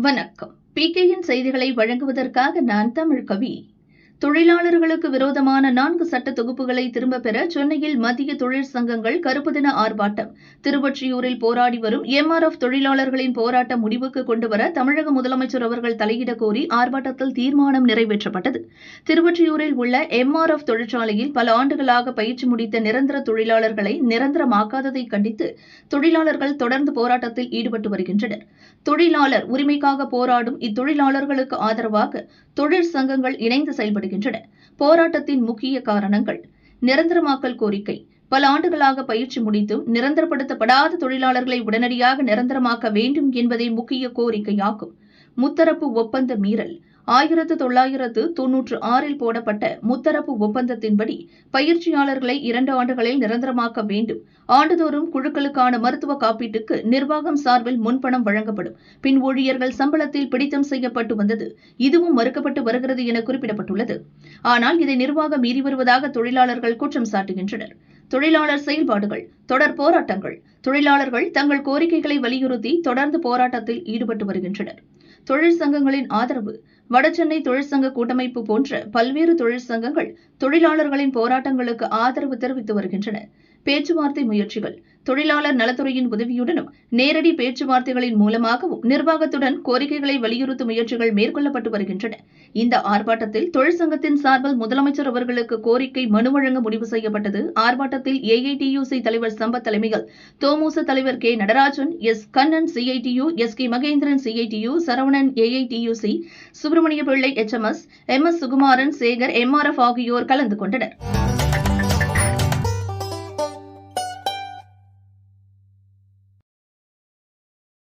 வணக்கம். பிகேயின் செய்திகளை வழங்குவதற்காக நான் தமிழ் கவி. தொழிலாளர்களுக்கு விரோதமான நான்கு சட்ட தொகுப்புகளை திரும்பப் பெற சென்னையில் மத்திய தொழிற்சங்கங்கள் கருப்பு தின ஆர்ப்பாட்டம். திருவொற்றியூரில் போராடி வரும் எம்ஆர்எஃப் தொழிலாளர்களின் போராட்டம் முடிவுக்கு கொண்டுவர தமிழக முதலமைச்சர் அவர்கள் தலையிட கோரி ஆர்ப்பாட்டத்தில் தீர்மானம் நிறைவேற்றப்பட்டது. திருவொற்றியூரில் உள்ள எம்ஆர்எஃப் தொழிற்சாலையில் பல ஆண்டுகளாக பயிற்சி முடித்த நிரந்தர தொழிலாளர்களை நிரந்தரமாக்காததை கண்டித்து தொழிலாளர்கள் தொடர்ந்து போராட்டத்தில் ஈடுபட்டு வருகின்றனர். தொழிலாளர் உரிமைக்காக போராடும் இத்தொழிலாளர்களுக்கு ஆதரவாக தொழிற்சங்கங்கள் இணைந்து செயல்படுகின்றன. போராட்டத்தின் முக்கிய காரணங்கள். நிரந்தரமாக்கல் கோரிக்கை. பல ஆண்டுகளாக பயிற்சி முடித்தும் நிரந்தரப்படுத்தப்படாத தொழிலாளர்களை உடனடியாக நிரந்தரமாக்க வேண்டும் என்பதே முக்கிய கோரிக்கையாகும். முத்தரப்பு ஒப்பந்த மீறல். ஆயிரத்து தொள்ளாயிரத்து தொன்னூற்று ஆறில் போடப்பட்ட முத்தரப்பு ஒப்பந்தத்தின்படி பயிற்சியாளர்களை இரண்டு ஆண்டுகளில் நிரந்தரமாக்க வேண்டும். ஆண்டுதோறும் குழுக்களுக்கான மருத்துவ காப்பீட்டுக்கு நிர்வாகம் சார்பில் முன்பணம் வழங்கப்படும். பின் ஊழியர்கள் சம்பளத்தில் பிடித்தம் செய்யப்பட்டு வந்தது. இதுவும் மறுக்கப்பட்டு வருகிறது என குறிப்பிடப்பட்டுள்ளது. ஆனால் இதை நிர்வாகம் மீறி வருவதாக தொழிலாளர்கள் குற்றம் சாட்டுகின்றனர். தொழிலாளர் செயல்பாடுகள் தொடர் போராட்டங்கள் தொழிலாளர்கள் தங்கள் கோரிக்கைகளை வலியுறுத்தி தொடர்ந்து போராட்டத்தில் ஈடுபட்டு வருகின்றனர். தொழிற்சங்கங்களின் ஆதரவு வடசென்னை தொழிற்சங்க கூட்டமைப்பு போன்ற பல்வேறு தொழிற்சங்கங்கள் தொழிலாளர்களின் போராட்டங்களுக்கு ஆதரவு தெரிவித்து வருகின்றன. பேச்சுவார்த்தை முயற்சிகள் தொழிலாளர் நலத்துறையின் உதவியுடனும் நேரடி பேச்சுவார்த்தைகளின் மூலமாகவும் நிர்வாகத்துடன் கோரிக்கைகளை வலியுறுத்தும் முயற்சிகள் மேற்கொள்ளப்பட்டு வருகின்றன. இந்த ஆர்ப்பாட்டத்தில் தொழிற்சங்கத்தின் சார்பில் முதலமைச்சர் அவர்களுக்கு கோரிக்கை மனு வழங்க முடிவு செய்யப்பட்டது. ஆர்ப்பாட்டத்தில் ஏஐடியுசி தலைவர் சம்பத் தலைமையில் தோமுச தலைவர் K. Natarajan S. Kannan CITU S. K. Mahendran CITU Saravanan AITUC Subra Subramania Pillai H M S M S Sukumaran Sekar M R F ஆகியோர் கலந்து கொண்டனர்.